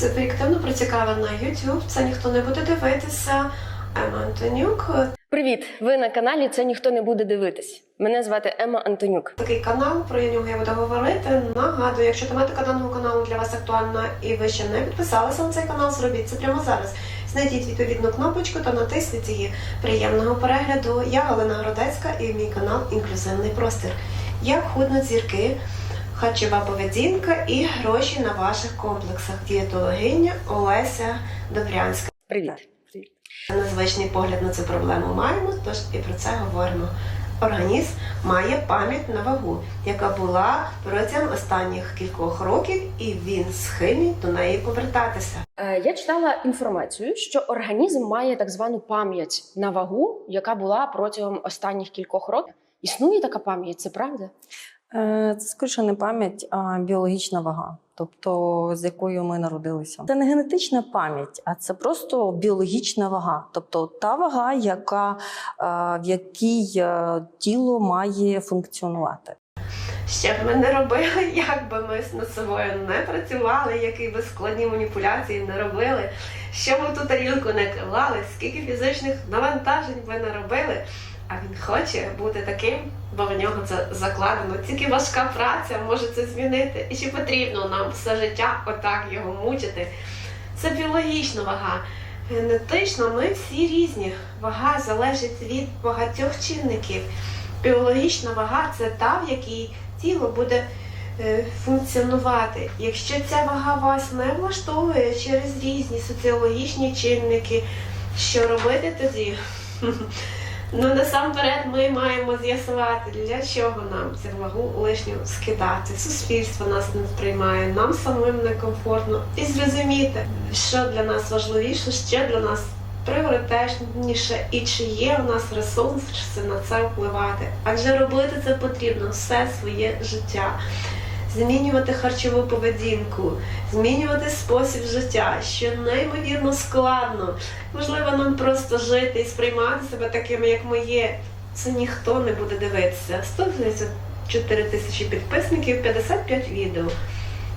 Суб'єктивно про цікаве на YouTube. Це ніхто не буде дивитися. Ема Антонюк. Привіт! Ви на каналі Це ніхто не буде дивитись. Мене звати Ема Антонюк. Такий канал, про нього я буду говорити. Нагадую, якщо тематика даного каналу для вас актуальна і ви ще не підписалися на цей канал, зробіть це прямо зараз. Знайдіть відповідну кнопочку та натисніть її. Приємного перегляду. Я Галина Городецька і мій канал Інклюзивний простір. Як худнуть зірки, харчова поведінка і гроші на ваших комплексах. Дієтологиня Олеся Добрянська. Привіт! Незвичний погляд на цю проблему маємо, тож і про це говоримо. Організм має пам'ять на вагу, яка була протягом останніх кількох років, і він схильний до неї повертатися. Е, Я читала інформацію, що організм має так звану пам'ять на вагу, яка була протягом останніх кількох років. Існує така пам'ять, це правда? Е, Це скоріше не пам'ять, а біологічна вага, тобто з якою ми народилися. Це не генетична пам'ять, а це просто біологічна вага, тобто та вага, яка, е, в якій е, тіло має функціонувати. Що б ми не робили, як би ми над собою не працювали, які би складні маніпуляції не робили, що ми в ту тарілку не клали, скільки фізичних навантажень би не робили. А він хоче бути таким, бо в нього це закладено. Тільки важка праця може це змінити. І чи потрібно нам все життя отак його мучити? Це біологічна вага. Генетично ми всі різні. Вага залежить від багатьох чинників. Біологічна вага це та, в якій тіло буде е, функціонувати. Якщо ця вага вас не влаштовує через різні соціологічні чинники, що робити тоді? Ну насамперед ми маємо з'ясувати, для чого нам цю вагу лишню скидати. Суспільство нас не сприймає, нам самим некомфортно. І зрозуміти, що для нас важливіше, що для нас пріоритетніше і чи є в нас ресурси на це впливати. Адже робити це потрібно все своє життя. Змінювати харчову поведінку, змінювати спосіб життя, що неймовірно складно. Можливо, нам просто жити і сприймати себе такими, як ми є. Це ніхто не буде дивитися. 134 тисячі підписників, 55 відео.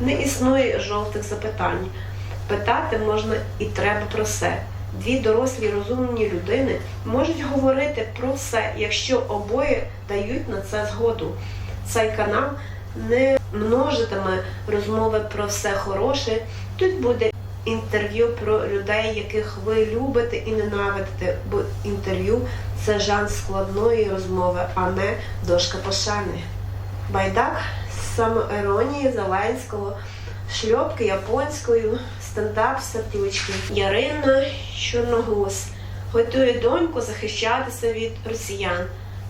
Не існує жовтих запитань. Питати можна і треба про все. Дві дорослі розумні людини можуть говорити про все, якщо обоє дають на це згоду. Цей канал не множитиме розмови про все хороше. Тут буде інтерв'ю про людей, яких ви любите і ненавидите, бо інтерв'ю це жанр складної розмови, а не дошка пошани. Байдак самоіронії Зеленського, шльопки японською, стендап сердючки. Ярина Чорногуз готує доньку захищатися від росіян.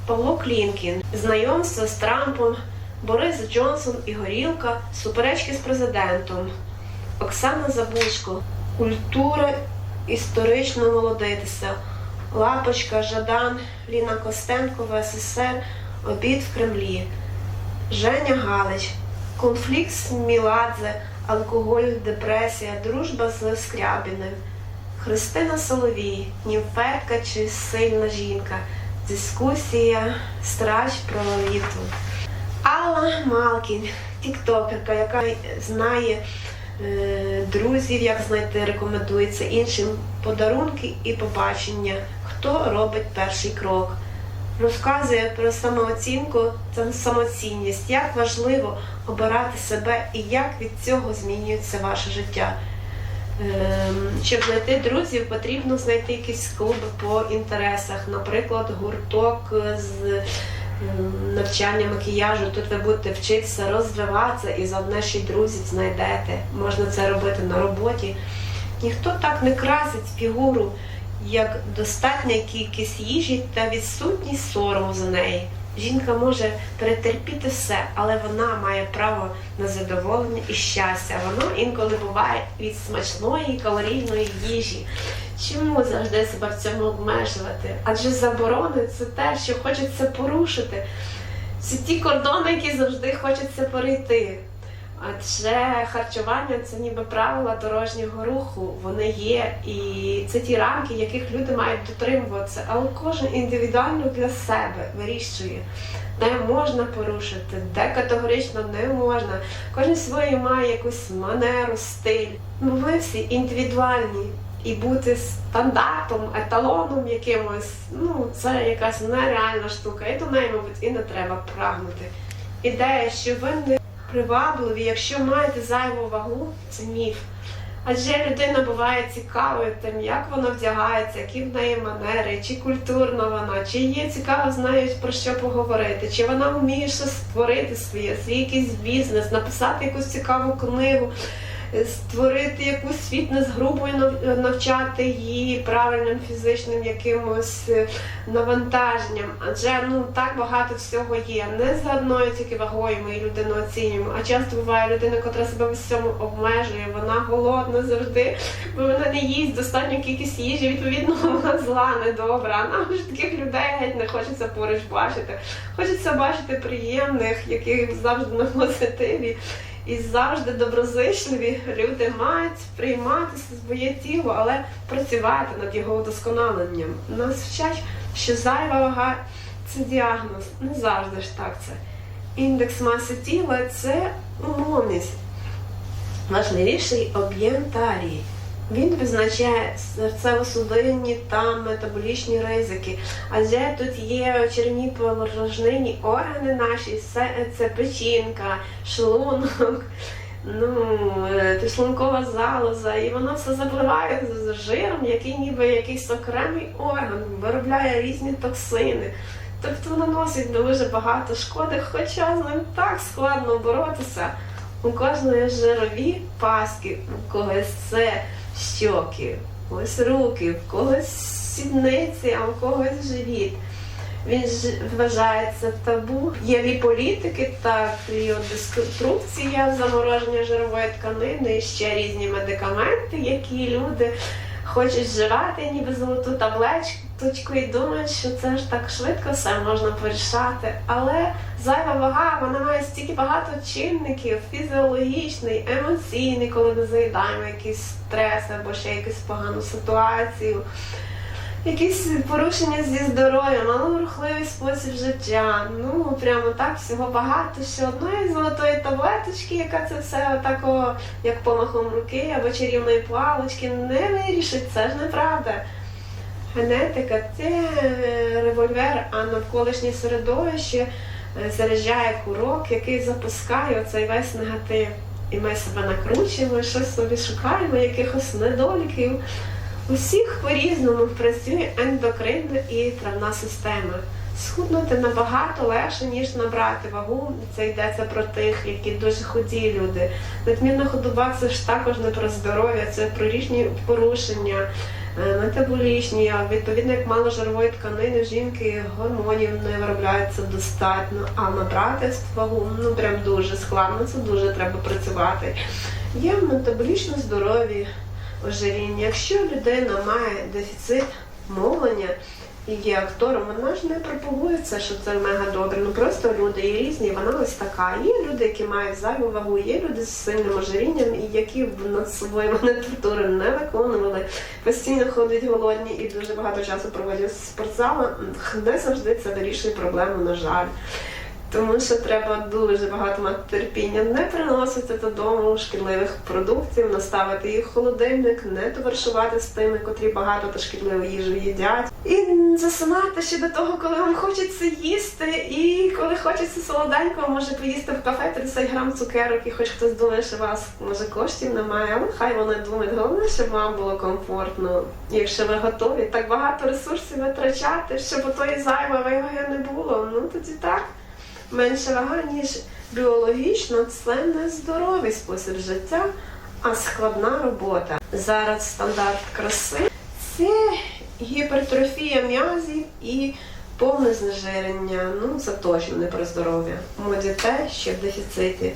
Павло Клінкін, знайомство з Трампом, Борис Джонсон і Горілка, суперечки з президентом, Оксана Забушко, культура історично молодитися, Лапочка, Жадан, Ліна Костенко в СССР, обід в Кремлі, Женя Галич, конфлікт з Міладзе, алкоголь, депресія, дружба з Скрябіним, Христина Соловій, німфетка чи сильна жінка, дискусія, страч про лоліту. Алла Малкін, тіктокерка, яка знає е, друзів, як знайти, рекомендується іншим подарунки і побачення, хто робить перший крок. Розказує про самооцінку та самоцінність, як важливо обирати себе і як від цього змінюється ваше життя. Ем, Щоб знайти друзів, потрібно знайти якісь клуби по інтересах, наприклад, гурток з навчання макіяжу. Тут ви будете вчитися розвиватися і заодно ще й друзів знайдете. Можна це робити на роботі. Ніхто так не красить фігуру, як достатня кількість їжі та відсутність сорому за неї. Жінка може перетерпіти все, але вона має право на задоволення і щастя. Воно інколи буває від смачної калорійної їжі. Чому завжди себе в цьому обмежувати? Адже заборони це те, що хочеться порушити. Це ті кордони, які завжди хочеться перейти. Адже харчування це ніби правила дорожнього руху. Вони є, і це ті рамки, яких люди мають дотримуватися. Але кожен індивідуально для себе вирішує, де можна порушити, де категорично не можна. Кожен свою має якусь манеру, стиль. Ну ви всі індивідуальні. І бути стандартом, еталоном якимось, ну це якась нереальна штука. І до неї, мабуть, і не треба прагнути. Ідея, що ви не привабливі, якщо маєте зайву вагу, це міф. Адже людина буває цікавою тим, як вона вдягається, які в неї манери, чи культурна вона, чи є цікаво з про що поговорити, чи вона вміє щось створити своє, свій якийсь бізнес, написати якусь цікаву книгу, створити якусь фітнес-групу і навчати її правильним фізичним якимось е, навантаженням. Адже ну так багато всього є. Не за одною тільки вагою ми людину оцінюємо, а часто буває людина, котра себе в всьому обмежує, вона голодна завжди, бо вона не їсть достатню кількість їжі, відповідно, вона зла, недобра. А нам ж таких людей геть не хочеться поруч бачити. Хочеться бачити приємних, які завжди на позитиві. І завжди доброзичливі люди мають приймати своє тіло, але працювати над його удосконаленням. Нас вчать, що зайва вага це діагноз. Не завжди ж так це. Індекс маси тіла це умовність. Важливіший об'єм талії. Він визначає серцево-судинні та метаболічні ризики. Адже тут є червні порожнинні органи наші, це, це печінка, шлунок, ну, е, підшлункова залоза, і воно все запливає з жиром, який ніби якийсь окремий орган, виробляє різні токсини. Тобто наносить дуже багато шкоди, хоча з ним так складно боротися. У кожної жирові паски, у когось це щоки, у когось руки, в когось сідниці, а у когось живіт. Він ж вважається табу. Є ліполітики та кріодеструкція, замороження жирової тканини, і ще різні медикаменти, які люди хочуть вживати, ніби золоту таблеточку, і думають, що це ж так швидко все можна порішати. Але зайва вага вона має стільки багато чинників: фізіологічний, емоційний, коли ми заїдаємо якийсь стрес або ще якусь погану ситуацію. Якісь порушення зі здоров'ям, малорухливий спосіб життя. Ну прямо так всього багато. Що одної золотої таблеточки, яка це все отако, як помахом руки або чарівної палички, не вирішить. Це ж неправда. Генетика це револьвер, а навколишнє середовище заряджає курок, який запускає оцей весь негатив. І ми себе накручуємо, щось собі шукаємо, якихось недоліків. Усіх по-різному працює ендокринна і травна система. Схуднути набагато легше, ніж набрати вагу. Це йдеться про тих, які дуже худі люди. Надмірна худоба це ж також не про здоров'я, це про різні порушення, е, метаболічні, відповідно, як мало жирової тканини, жінки гормонів не виробляється достатньо, а набрати вагу ну прям дуже складно, це дуже треба працювати. Є метаболічно здорові ожиріння. Якщо людина має дефіцит мовлення є актором, вона ж не пропагує це, що це мега добре. Ну просто люди є різні, вона ось така. Є люди, які мають зайву вагу, є люди з сильним ожирінням, і які б над собою вони не виконували, постійно ходять голодні і дуже багато часу проводять в спортзалах. Не завжди це вирішує проблему, на жаль. Тому що треба дуже багато мати терпіння, не приносити додому шкідливих продуктів, наставити їх в холодильник, не товаришувати з тими, котрі багато та шкідливу їжу їдять. І засинати ще до того, коли вам хочеться їсти, і коли хочеться солоденького, може поїсти в кафе 30 грам цукерок, і хоч хтось думає, що вас може коштів немає, але хай вони думають, головне, щоб вам було комфортно. Якщо ви готові так багато ресурсів витрачати, щоб отої зайвої ваги не було, ну тоді так менша вага, ніж біологічно, це не здоровий спосіб життя, а складна робота. Зараз стандарт краси це гіпертрофія м'язів і повне знежирення. Ну, це не про здоров'я. Моді те, що в дефіциті.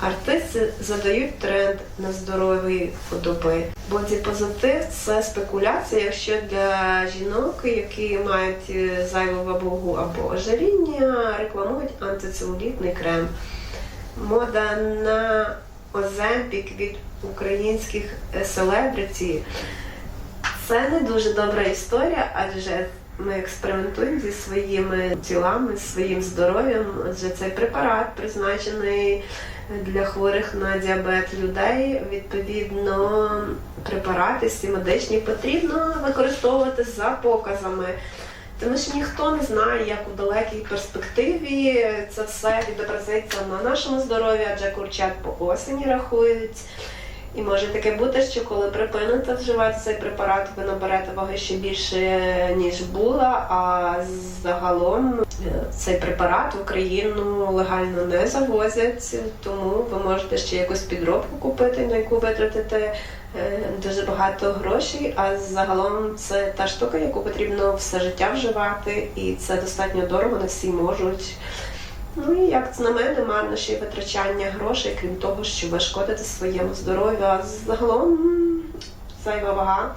Артисти задають тренд на здорові худоби. Бодіпозитив це спекуляція, якщо для жінок, які мають е, зайву вагу або ожиріння, рекламують антицелулітний крем. мода на Оземпік від українських е, селебриті. Це не дуже добра історія, адже ми експериментуємо зі своїми тілами, своїм здоров'ям. Адже цей препарат призначений для хворих на діабет людей. Відповідно, препарати всі медичні потрібно використовувати за показами. Тому що ніхто не знає, як у далекій перспективі це все відобразиться на нашому здоров'ї, адже курчат по осені рахують. І може таке бути, що коли припините вживати цей препарат, ви наберете ваги ще більше, ніж була. А загалом е, цей препарат в Україну легально не завозять, тому ви можете ще якусь підробку купити, на яку витратите е, дуже багато грошей. А загалом це та штука, яку потрібно все життя вживати, і це достатньо дорого, не всі можуть. Ну і як на мене, марно ще й витрачання грошей, крім того, що ви шкодите своєму здоров'ю, а загалом зайва вага.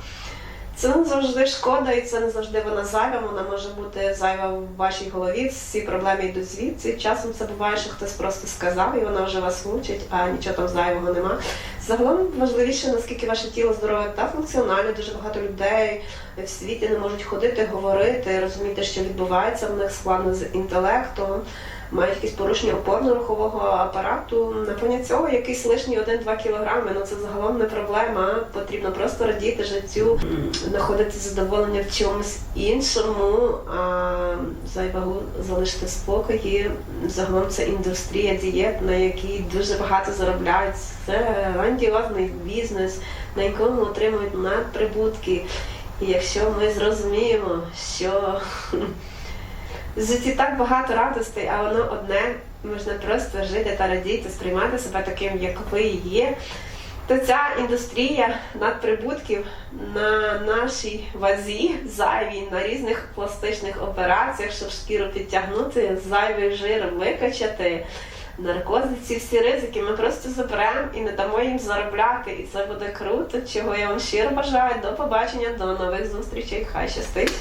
Це не завжди шкода, і це не завжди вона зайва. Вона може бути зайва в вашій голові. Всі проблеми йдуть звідси. Часом це буває, що хтось просто сказав, і вона вже вас мучить, а нічого там зайвого нема. Загалом важливіше, наскільки ваше тіло здорове та функціональне. Дуже багато людей в світі не можуть ходити, говорити, розуміти, що відбувається в них складно з інтелектом мають якісь порушення опорно-рухового апарату. На фоні цього якийсь лишній 1-2 кілограми. Ну це загалом не проблема. Потрібно просто радіти життю, знаходити задоволення в чомусь іншому, а зайвагу залишити спокої. Загалом це індустрія дієт, на якій дуже багато заробляють. Це грандіозний бізнес, на якому отримують надприбутки. І якщо ми зрозуміємо, що в житті так багато радостей, а воно одне. Можна просто жити та радіти, сприймати себе таким, як ви є. То ця індустрія надприбутків на нашій вазі зайвій на різних пластичних операціях, щоб шкіру підтягнути, зайвий жир викачати, наркози, ці всі ризики. Ми просто заберемо і не дамо їм заробляти. І це буде круто. Чого я вам щиро бажаю. До побачення, до нових зустрічей. Хай щастить!